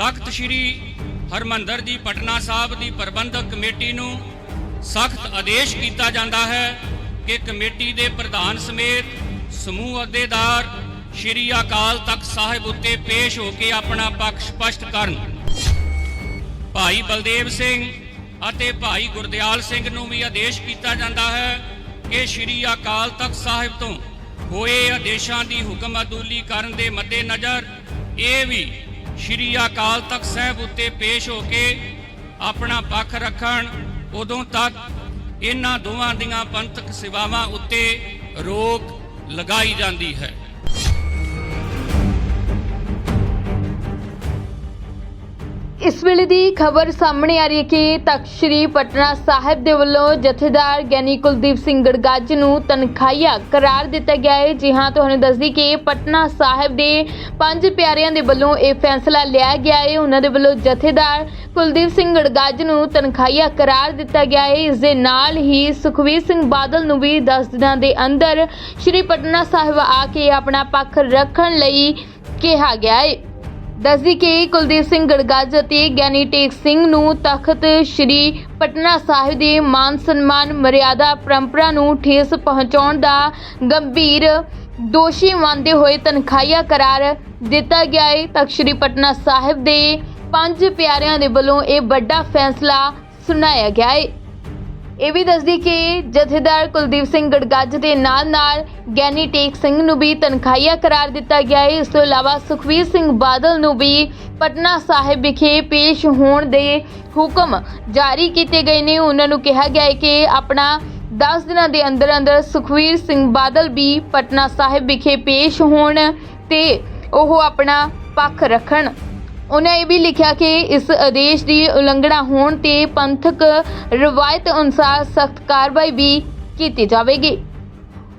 ਤਖਤ ਸ੍ਰੀ ਹਰਮੰਦਰ ਦੀ ਪਟਨਾ ਸਾਹਿਬ ਦੀ ਪ੍ਰਬੰਧਕ ਕਮੇਟੀ ਨੂੰ ਸਖਤ ਆਦੇਸ਼ ਕੀਤਾ ਜਾਂਦਾ ਹੈ ਕਿ ਕਮੇਟੀ ਦੇ ਪ੍ਰਧਾਨ ਸਮੇਤ ਸਮੂਹ ਅਹੁਦੇਦਾਰ ਸ੍ਰੀ ਅਕਾਲ ਤਖਤ ਸਾਹਿਬ ਉੱਤੇ ਪੇਸ਼ ਹੋ ਕੇ ਆਪਣਾ ਪੱਖ ਸਪਸ਼ਟ ਕਰਨ। ਭਾਈ ਬਲਦੇਵ ਸਿੰਘ ਅਤੇ ਭਾਈ ਗੁਰਦਿਆਲ ਸਿੰਘ ਨੂੰ ਵੀ ਆਦੇਸ਼ ਕੀਤਾ ਜਾਂਦਾ ਹੈ ਕਿ ਸ੍ਰੀ ਅਕਾਲ ਤਖਤ ਸਾਹਿਬ ਤੋਂ ਹੋਏ ਆਦੇਸ਼ਾਂ ਦੀ ਹੁਕਮ ਅਦੂਲੀ ਕਰਨ ਦੇ ਮੱਦੇਨਜ਼ਰ ਇਹ ਵੀ ਸ੍ਰੀ ਅਕਾਲ ਤਖਤ ਸਾਹਿਬ ਉੱਤੇ ਪੇਸ਼ ਹੋ ਕੇ ਆਪਣਾ ਪੱਖ ਰੱਖਣ, ਉਦੋਂ ਤੱਕ ਇਹਨਾਂ ਦੋਵਾਂ ਦੀਆਂ ਪੰਥਕ ਸੇਵਾਵਾਂ ਉੱਤੇ ਰੋਕ ਲਗਾਈ ਜਾਂਦੀ ਹੈ। ਇਸ ਵੇਲੇ ਦੀ ਖਬਰ ਸਾਹਮਣੇ ਆ ਰਹੀ ਹੈ ਕਿ ਤਖਤ ਸ੍ਰੀ ਪਟਨਾ ਸਾਹਿਬ ਦੇ ਵੱਲੋਂ ਜਥੇਦਾਰ ਗਿਆਨੀ ਕੁਲਦੀਪ ਸਿੰਘ ਗੜਗੱਜ ਨੂੰ ਤਨਖਾਹੀਆ ਕਰਾਰ ਦਿੱਤਾ ਗਿਆ ਹੈ। ਜੀ ਹਾਂ, ਤੁਹਾਨੂੰ ਦੱਸਦੀ ਕਿ ਪਟਨਾ ਸਾਹਿਬ ਦੇ ਪੰਜ ਪਿਆਰਿਆਂ ਦੇ ਵੱਲੋਂ ਇਹ ਫੈਸਲਾ ਲਿਆ ਗਿਆ ਹੈ। ਉਹਨਾਂ ਦੇ ਵੱਲੋਂ ਜਥੇਦਾਰ ਕੁਲਦੀਪ ਸਿੰਘ ਗੜਗੱਜ ਨੂੰ ਤਨਖਾਹੀਆ ਕਰਾਰ ਦਿੱਤਾ ਗਿਆ ਹੈ। ਇਸ ਦੇ ਨਾਲ ਹੀ ਸੁਖਵੀਰ ਸਿੰਘ ਬਾਦਲ ਨੂੰ ਵੀ 10 ਦਿਨਾਂ ਦੇ ਅੰਦਰ ਸ੍ਰੀ ਪਟਨਾ ਸਾਹਿਬ ਆ ਕੇ ਆਪਣਾ ਪੱਖ ਰੱਖਣ ਲਈ ਕਿਹਾ ਗਿਆ ਹੈ। ਦੱਸਦੀ ਕਿ ਕੁਲਦੀਪ ਸਿੰਘ ਗੜਗੱਜ ਅਤੇ ਗਿਆਨੀ ਟੇਕ ਸਿੰਘ ਨੂੰ ਤਖਤ ਸ੍ਰੀ ਪਟਨਾ ਸਾਹਿਬ ਦੇ ਮਾਨ ਸਨਮਾਨ ਮਰਿਆਦਾ ਪਰੰਪਰਾ ਨੂੰ ਠੇਸ ਪਹੁੰਚਾਉਣ ਦਾ ਗੰਭੀਰ ਦੋਸ਼ੀ ਮੰਨਦੇ ਹੋਏ ਤਨਖਾਹੀਆ ਕਰਾਰ ਦਿੱਤਾ ਗਿਆ ਹੈ। ਤਖਤ ਸ੍ਰੀ ਪਟਨਾ ਸਾਹਿਬ ਦੇ ਪੰਜ ਪਿਆਰਿਆਂ ਦੇ ਵੱਲੋਂ ਇਹ ਵੱਡਾ ਫੈਸਲਾ ਸੁਣਾਇਆ ਗਿਆ ਹੈ। ਇਹ ਵੀ ਦੱਸਦੀ ਕਿ ਜਥੇਦਾਰ ਕੁਲਦੀਪ ਸਿੰਘ ਗੜਗੱਜ ਦੇ ਨਾਲ-ਨਾਲ ਗਿਆਨੀ ਟੇਕ ਸਿੰਘ ਨੂੰ ਵੀ ਤਨਖਾਹੀਆ ਕਰਾਰ ਦਿੱਤਾ ਗਿਆ ਹੈ। ਇਸ ਤੋਂ ਇਲਾਵਾ ਸੁਖਵੀਰ ਸਿੰਘ ਬਾਦਲ ਨੂੰ ਵੀ ਪਟਨਾ ਸਾਹਿਬ ਵਿਖੇ ਪੇਸ਼ ਹੋਣ ਦੇ ਹੁਕਮ ਜਾਰੀ ਕੀਤੇ ਗਏ ਨੇ। ਉਹਨਾਂ ਨੂੰ ਕਿਹਾ ਗਿਆ ਹੈ ਕਿ ਆਪਣਾ 10 ਦਿਨਾਂ ਦੇ ਅੰਦਰ ਅੰਦਰ ਸੁਖਵੀਰ ਸਿੰਘ ਬਾਦਲ ਵੀ ਪਟਨਾ ਸਾਹਿਬ ਵਿਖੇ ਪੇਸ਼ ਹੋਣ ਤੇ ਉਹ ਆਪਣਾ ਪੱਖ ਰੱਖਣ। ਉਹਨਾਂ ਇਹ ਵੀ ਲਿਖਿਆ ਕਿ ਇਸ ਆਦੇਸ਼ ਦੀ ਉਲੰਘਣਾ ਹੋਣ ਤੇ ਪੰਥਕ ਰਵਾਇਤ ਅਨੁਸਾਰ ਸਖਤ ਕਾਰਵਾਈ ਵੀ ਕੀਤੀ ਜਾਵੇਗੀ।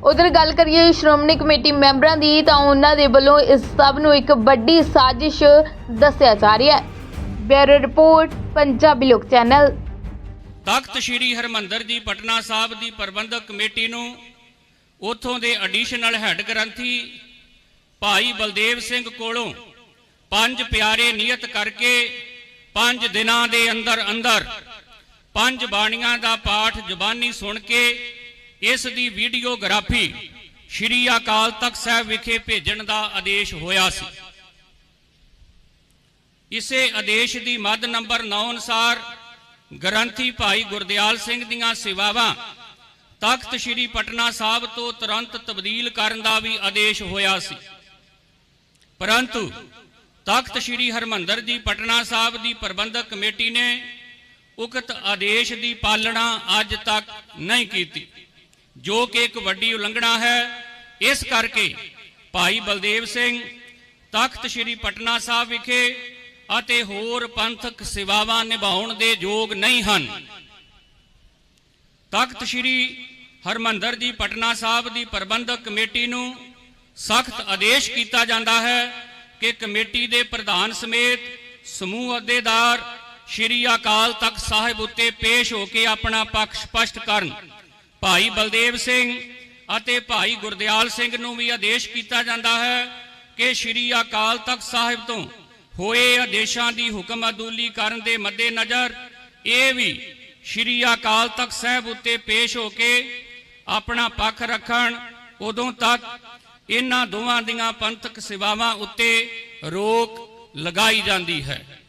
ਉਧਰ ਗੱਲ ਕਰੀਏ ਸ਼੍ਰੋਮਣੀ ਕਮੇਟੀ ਮੈਂਬਰਾਂ ਦੀ, ਤਾਂ ਉਹਨਾਂ ਦੇ ਵੱਲੋਂ ਇਸ ਸਭ ਨੂੰ ਇੱਕ ਵੱਡੀ ਸਾਜ਼ਿਸ਼ ਦੱਸਿਆ ਜਾ ਰਿਹਾ ਹੈ। Bureau report, Punjabi Lok channel. Takht Sri Harmandir ਦੀ ਪਟਨਾ ਸਾਹਿਬ ਦੀ ਪ੍ਰਬੰਧਕ ਕਮੇਟੀ ਨੂੰ ਉਥੋਂ ਦੇ ਐਡੀਸ਼ਨਲ ਹੈੱਡ ਗ੍ਰੰਥੀ ਭਾਈ ਬਲਦੇਵ ਸਿੰਘ ਕੋਲੋਂ ਪੰਜ ਪਿਆਰੇ ਨਿਯਤ ਕਰਕੇ ਪੰਜ ਦਿਨਾਂ ਦੇ ਅੰਦਰ ਅੰਦਰ ਪੰਜ ਬਾਣੀਆਂ ਦਾ ਪਾਠ ਜ਼ੁਬਾਨੀ ਸੁਣ ਕੇ ਇਸ ਦੀ ਵੀਡੀਓਗ੍ਰਾਫੀ ਸ਼੍ਰੀ ਅਕਾਲ ਤਖਤ ਸਾਹਿਬ ਵਿਖੇ ਭੇਜਣ ਦਾ ਆਦੇਸ਼ ਹੋਇਆ ਸੀ। ਇਸੇ ਆਦੇਸ਼ ਦੀ ਮੱਦ ਨੰਬਰ 9 ਅਨੁਸਾਰ ਗ੍ਰੰਥੀ ਭਾਈ ਗੁਰਦਿਆਲ ਸਿੰਘ ਦੀਆਂ ਸੇਵਾਵਾਂ ਤਖਤ ਸ੍ਰੀ ਪਟਨਾ ਸਾਹਿਬ ਤੋਂ ਤੁਰੰਤ ਤਬਦੀਲ ਕਰਨ ਦਾ ਵੀ ਆਦੇਸ਼ ਹੋਇਆ ਸੀ। ਪਰੰਤੂ ਤਖਤ ਸ੍ਰੀ ਹਰਮੰਦਰ ਜੀ, ਪਟਨਾ ਸਾਹਿਬ ਦੀ ਪ੍ਰਬੰਧਕ ਕਮੇਟੀ ਨੇ ਉਕਤ ਆਦੇਸ਼ ਦੀ ਪਾਲਣਾ ਅੱਜ ਤੱਕ ਨਹੀਂ ਕੀਤੀ, ਜੋ ਕਿ ਇੱਕ ਵੱਡੀ ਉਲੰਘਣਾ ਹੈ। ਇਸ ਕਰਕੇ ਭਾਈ ਬਲਦੇਵ ਸਿੰਘ, ਤਖਤ ਸ੍ਰੀ ਪਟਨਾ ਸਾਹਿਬ ਵਿਖੇ ਅਤੇ ਹੋਰ ਪੰਥਕ ਸੇਵਾਵਾਂ ਨਿਭਾਉਣ ਦੇ ਯੋਗ ਨਹੀਂ ਹਨ। ਤਖਤ ਸ੍ਰੀ ਹਰਮੰਦਰ ਜੀ, ਪਟਨਾ ਸਾਹਿਬ ਦੀ ਪ੍ਰਬੰਧਕ ਕਮੇਟੀ ਨੂੰ ਸਖਤ ਆਦੇਸ਼ ਕੀਤਾ ਜਾਂਦਾ ਹੈ। ਕਿ ਕਮੇਟੀ ਦੇ ਪ੍ਰਧਾਨ ਸਮੇਤ ਸਮੂਹ ਅਹੁਦੇਦਾਰ ਸ੍ਰੀ ਅਕਾਲ ਤਖਤ ਸਾਹਿਬ ਉੱਤੇ ਪੇਸ਼ ਹੋ ਕੇ ਆਪਣਾ ਪੱਖ ਸਪਸ਼ਟ ਕਰਨ, ਭਾਈ ਬਲਦੇਵ ਸਿੰਘ ਅਤੇ ਭਾਈ ਗੁਰਦਿਆਲ ਸਿੰਘ ਨੂੰ ਵੀ ਆਦੇਸ਼ ਕੀਤਾ ਜਾਂਦਾ ਹੈ ਕਿ ਸ੍ਰੀ ਅਕਾਲ ਤਖਤ ਸਾਹਿਬ ਤੋਂ ਹੋਏ ਆਦੇਸ਼ਾਂ ਦੀ ਹੁਕਮ ਅਦੂਲੀ ਕਰਨ ਦੇ ਮੱਦੇਨਜ਼ਰ ਇਹ ਵੀ ਸ੍ਰੀ ਅਕਾਲ ਤਖਤ ਸਾਹਿਬ ਉੱਤੇ ਪੇਸ਼ ਹੋ ਕੇ ਆਪਣਾ ਪੱਖ ਰੱਖਣ ਉਦੋਂ ਤੱਕ ਇਹਨਾਂ ਦੋਵਾਂ ਦੀਆਂ ਪੰਥਕ ਸੇਵਾਵਾਂ ਉੱਤੇ ਰੋਕ ਲਗਾਈ ਜਾਂਦੀ ਹੈ।